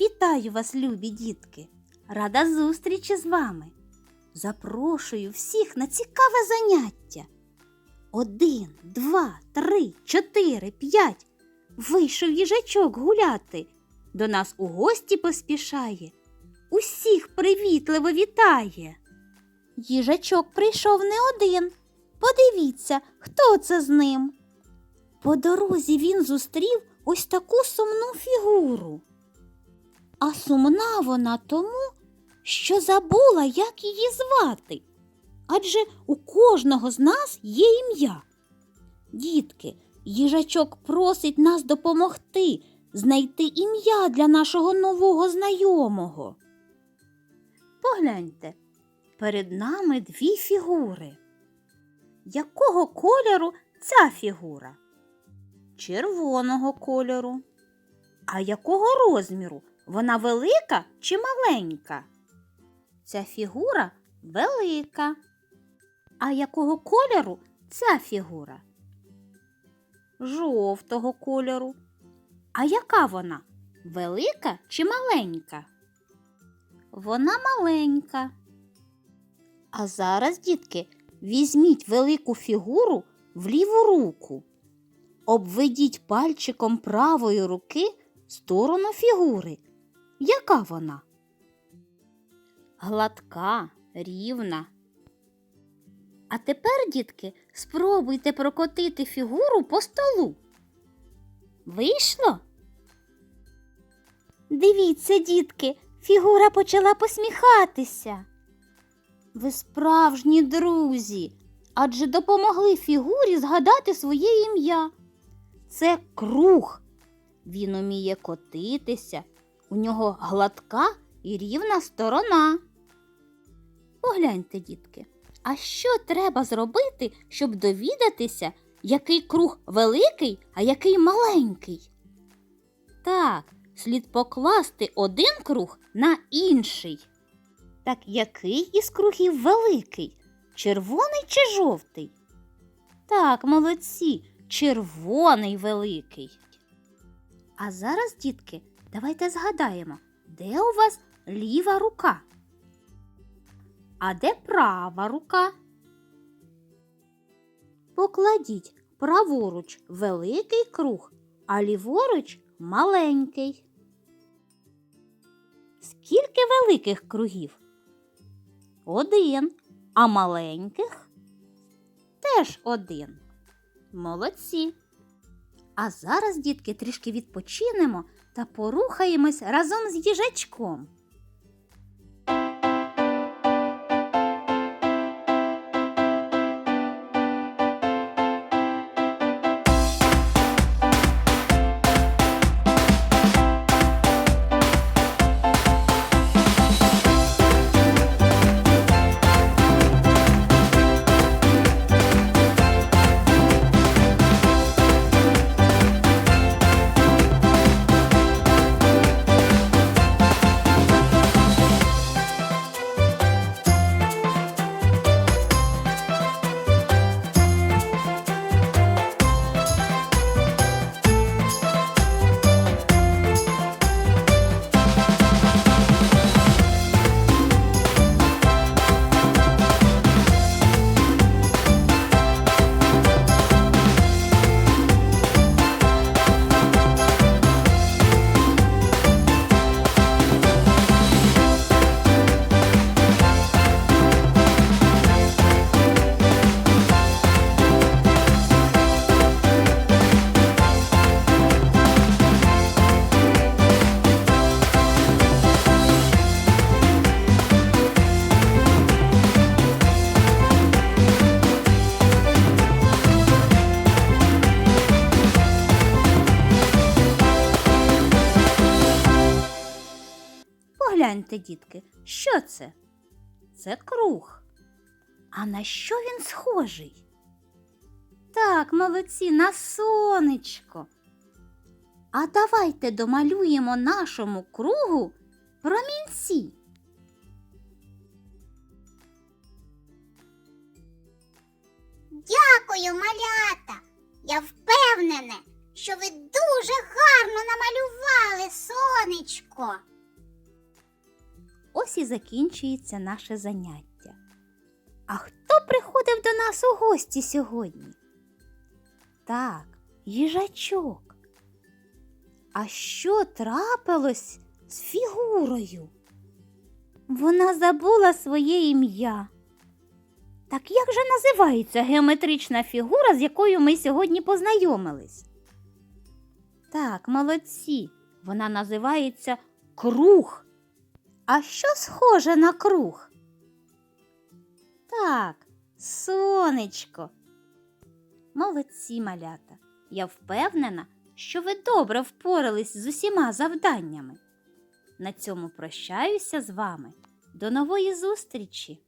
Вітаю вас, любі дітки! Рада зустрічі з вами. Запрошую всіх на цікаве заняття. Один, два, три, чотири, п'ять. Вийшов їжачок гуляти. До нас у гості поспішає. Усіх привітливо вітає. Їжачок прийшов не один. Подивіться, хто це з ним. По дорозі він зустрів ось таку сумну фігуру. А сумна вона тому, що забула, як її звати. Адже у кожного з нас є ім'я. Дітки, їжачок просить нас допомогти знайти ім'я для нашого нового знайомого. Погляньте, перед нами дві фігури. Якого кольору ця фігура? Червоного кольору. А якого розміру? Вона велика чи маленька? Ця фігура велика. А якого кольору ця фігура? Жовтого кольору. А яка вона? Велика чи маленька? Вона маленька. А зараз, дітки, візьміть велику фігуру в ліву руку. Обведіть пальчиком правої руки сторону фігури. Яка вона? Гладка, рівна. А тепер, дітки, спробуйте прокотити фігуру по столу. Вийшло? Дивіться, дітки, фігура почала посміхатися. Ви справжні друзі, адже допомогли фігурі згадати своє ім'я. Це круг. Він уміє котитися, у нього гладка і рівна сторона. Погляньте, дітки, а що треба зробити, щоб довідатися, який круг великий, а який маленький? Так, слід покласти один круг на інший. Так який із кругів великий? Червоний чи жовтий? Так, молодці, червоний великий. А зараз, дітки, давайте згадаємо, де у вас ліва рука? А де права рука? Покладіть праворуч великий круг, а ліворуч маленький. Скільки великих кругів? Один, а маленьких теж один. Молодці. А зараз, дітки, трішки відпочинемо та порухаємось разом з їжачком. Погляньте, дітки, що це? Це круг. А на що він схожий? Так, молодці, на сонечко. А давайте домалюємо нашому кругу промінці. Дякую, малята. Я впевнена, що ви дуже гарно намалювали сонечко. Ось і закінчується наше заняття. А хто приходив до нас у гості сьогодні? Так, їжачок. А що трапилось з фігурою? Вона забула своє ім'я. Так як же називається геометрична фігура, з якою ми сьогодні познайомились? Так, молодці. Вона називається круг. А що схоже на круг? Так, сонечко. Молодці, малята. Я впевнена, що ви добре впорались з усіма завданнями. На цьому прощаюся з вами. До нової зустрічі!